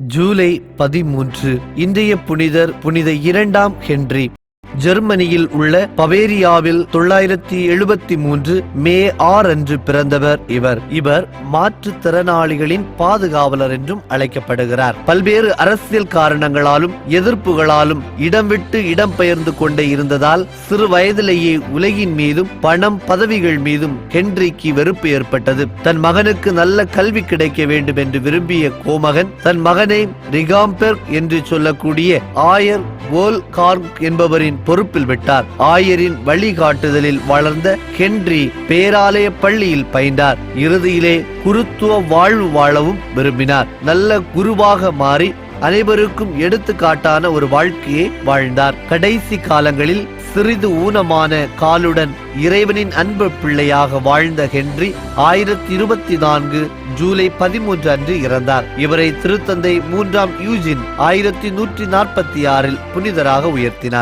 ஜூலை பதிமூன்று இன்றைய புனிதர் புனித இரண்டாம் ஹென்றி. ஜெர்மனியில் உள்ள பவேரியாவில் தொள்ளாயிரத்தி எழுபத்தி மூன்று மே ஆறு அன்று பிறந்தவர் இவர். இவர் மாற்றுத்திறனாளிகளின் பாதுகாவலர் என்றும் அழைக்கப்படுகிறார். பல்வேறு அரசியல் காரணங்களாலும் எதிர்ப்புகளாலும் இடம் விட்டு இடம் பெயர்ந்து கொண்டே இருந்ததால் சிறு வயதிலேயே உலகின் மீதும் பணம் பதவிகள் மீதும் ஹென்றிக்கு வெறுப்பு ஏற்பட்டது. தன் மகனுக்கு நல்ல கல்வி கிடைக்க வேண்டும் என்று விரும்பிய கோமகன் தன் மகனை ரிகாம்பெர் என்று சொல்லக்கூடிய ஆயர் வோல் கார்க் என்பவரின் பொறுப்பில் விட்டார். ஆயரின் வழிகாட்டுதலில் வளர்ந்த ஹென்றி பேராலய பள்ளியில் பயின்றார். இறுதியிலே குருத்துவ வாழ்வு வாழவும் விரும்பினார். நல்ல குருவாக மாறி அனைவருக்கும் எடுத்துக்காட்டான ஒரு வாழ்க்கையை வாழ்ந்தார். கடைசி காலங்களில் சிறிது ஊனமான காலுடன் இறைவனின் அன்பு பிள்ளையாக வாழ்ந்த ஹென்றி ஆயிரத்தி இருபத்தி நான்கு ஜூலை பதிமூன்று அன்று இறந்தார். இவரை திருத்தந்தை மூன்றாம் யூஜின் ஆயிரத்தி நூற்றி நாற்பத்தி ஆறில் புனிதராக உயர்த்தினார்.